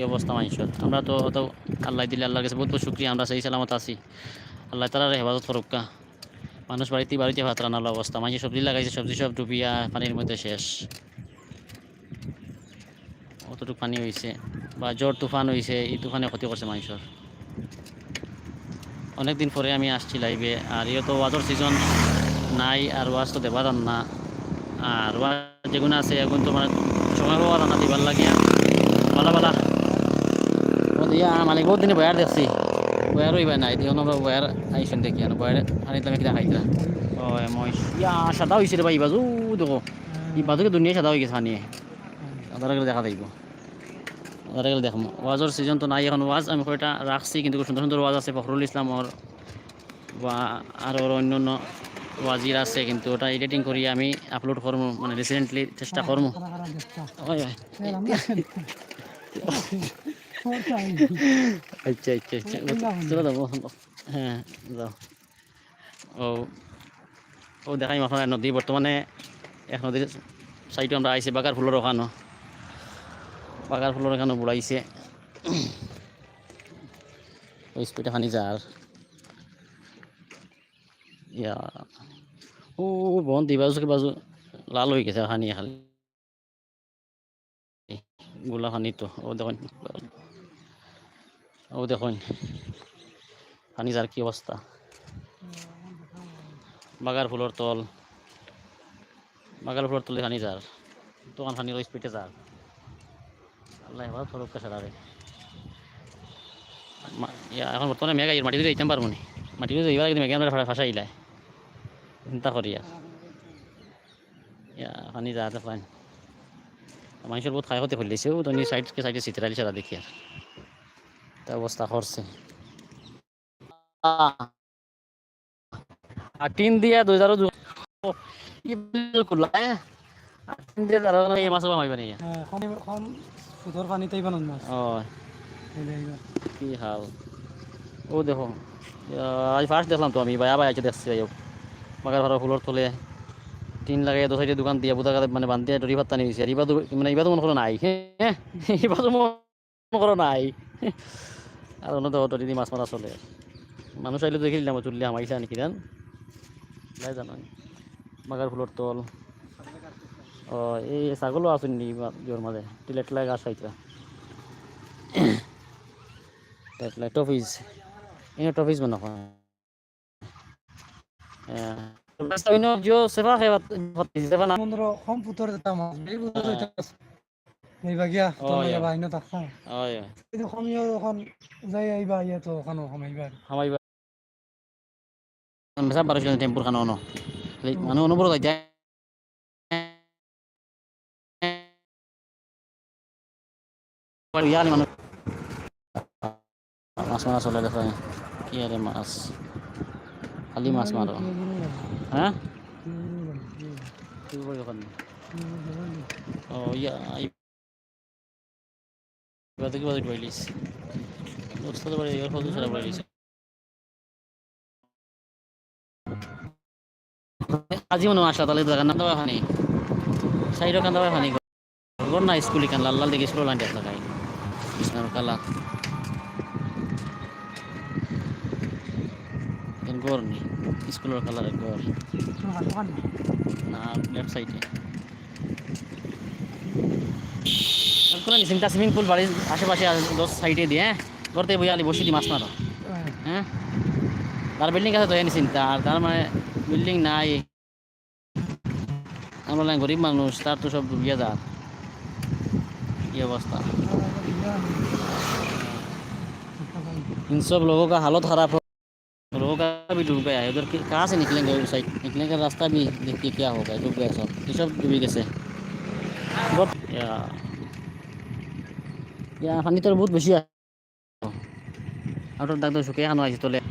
এই অবস্থা মানুষের। আমরা তো তো আল্লাহ দিলে আল্লাহর কাছে বহুত বহুত শুক্রিয়া, আমরা সেই সালামত আছি। আল্লাহ তালার হেফাজত করুকা মানুষ বাড়িতে বাড়িতে ভাত রান্নার অবস্থা। মানুষ সবজি লাগাইছে, সবজি সব ডুবিয়া পানির মধ্যে শেষ। অতটুকু পানি হয়েছে বা জ্বর, তুফান হয়েছে এই তুফানে ক্ষতি করছে মানুষের। অনেকদিন পরে আমি আসছি লাইভে আর ইয়ে তো ওয়াজর সিজন নাই, আর ওয়াজ তো দেবার না আর ওয়াজ যেগুলো আছে এখন তো মানে সময় পাওয়া না দিবার ভালো ইয়া মানে বহুত দিনে বয়ার দেখছি বয়ার হইবা নাই দিয়ে আমরা বয়ার আইসেন দেখি আর বয়ার আনিতে আমি কিনা খাইতা ও মই ইয়া সাদা হয়েছে রে ভাই বাজু দেখো। এই বাজুকে দুনিয়া সাদা হয়ে গেছে আনিয়ে আদার গেলে দেখা দেখব আদার গেলে দেখব ওয়াজর সিজন তো নাই এখন ওয়াজ আমি কয়টা রাখছি কিন্তু সুন্দর সুন্দর ওয়াজ আছে ফখরুল ইসলামর বা আর ওর অন্য অন্য ওয়াজির আছে কিন্তু ওটা এডিটিং করি আমি আপলোড করব মানে রিসেন্টলি চেষ্টা করব। আচ্ছা আচ্ছা আচ্ছা চলো যাব হ্যাঁ যাও ও ও দেখাই আপনার নদী বর্তমানে এক নদীর সাইডে আমরা আইসি বাগার ফুলের ওখানো বাগার ফুলের ওখানে বুড়াইছে ওই স্পিডে খানি যার ইয়া ও বন দি বাজু বাজু লাল হয়ে গেছে খানি খালি গোলা খানি তো ও দেখুন ও দেখুন খানি যার কি অবস্থা? বাগার ফুলের তল, বাগার ফুলের তলে যার দোকান খানি ওই স্পিডে যার আল্লাহ এবার ফরক এখন বর্তমানে মেঘ আইর মাটিতে যাইতাম পারব নি। মাটিতে যাইবার কিন্তু মেঘে আমরা ফাঁসা ইলাই চিন্তা করি আর। খানি যাতে পান মানুষের বহুত খায় হতে ফেলেছে তো সাইডকে সাইডে চিত্রালি সারা দেখি আর। অবস্থা করছে। আর টিন দিয়া দুই হাজার টিন দিয়া তারা এই মাছ মাইবা নিয়ে কম পানিতেই বানান মাছ। ও। কি হাল। ও দেখো আজ ফার্স্ট দেখলাম তো আমি ভাই আবার আছে দেখছি ভাই বাগার ভাড়া ফুলর তোলে টিন লাগাই দু সাইডে দোকান দিয়া বুদা মানে বান্ধিয়া ডরি ভাত্তা নিয়েছে আর ইবাদু মানে ইবাদু মনে করো নাই হ্যাঁ ইবাদু মনে করো নাই আর অন্য তো দিয়ে মাছ মারা চলে মানুষ আইলে দেখি দিলাম চুল্লি আমাইছে নাকি দেন নাই জানো বাগার ফুলর তল ও এই ছাগলও আসুন নি জোর মাঝে টিলা টিলা গাছ খাইতা টিলা টফিস ini টফিস মনে হয় সেবা খাই সেবা না দিতাম মাছ এই বুঝতে হইতাছে এই বাগিয়া ও, তো। বাইনো থাকা ওই কিন্তু কমিও এখন যাই আইবা তো ওখানে কমাইবা মেসা বারো টেম্পুর খানো ন। মানুহ অনুভৱ যায় ইয়াৰ মানুহ মাছ মাৰা চলে দেখে কি আৰে মাছ। খালি মাছ মাৰো। হা? ও ইয়া ইবাদে কি বাজে বইলিস দোস্ত বাড়ি ইয়ার ফটো ছাড়া বইলিস আজি মনে আসা তাহলে তো কান্না দাওয়া খানি সাইড কান্না দাওয়া খানি গর না স্কুল কান লাল লাল দেখে স্কুল লাইন দেখ লাগাই কৃষ্ণর কালা কেন গর নি স্কুলের কালারের গর না লেফট সাইডে কোনো চিন্তা সুইমিং পুল বাড়ির আশেপাশে দশ সাইডে দিয়ে হ্যাঁ করতে বই আলি বসে দি মাছ মারো হ্যাঁ তার বিল্ডিং আছে তো এনে চিন্তা আর তার মানে বিল্ডিং নাই আমরা লাগে গরিব মানুষ তার তো সব ডুবিয়ে যা কি অবস্থা इन सब लोगों का हालत खराब हो लोगों का भी डूब गया है उधर के- कहाँ से निकलेंगे उस साइड निकलने का रास्ता भी देखिए क्या होगा डूब गया सब ये सब डूबी कैसे ইয়া পানীটোৰ বহুত বেছি আৰু দাগটো চুকে খানো আহিছে তলে।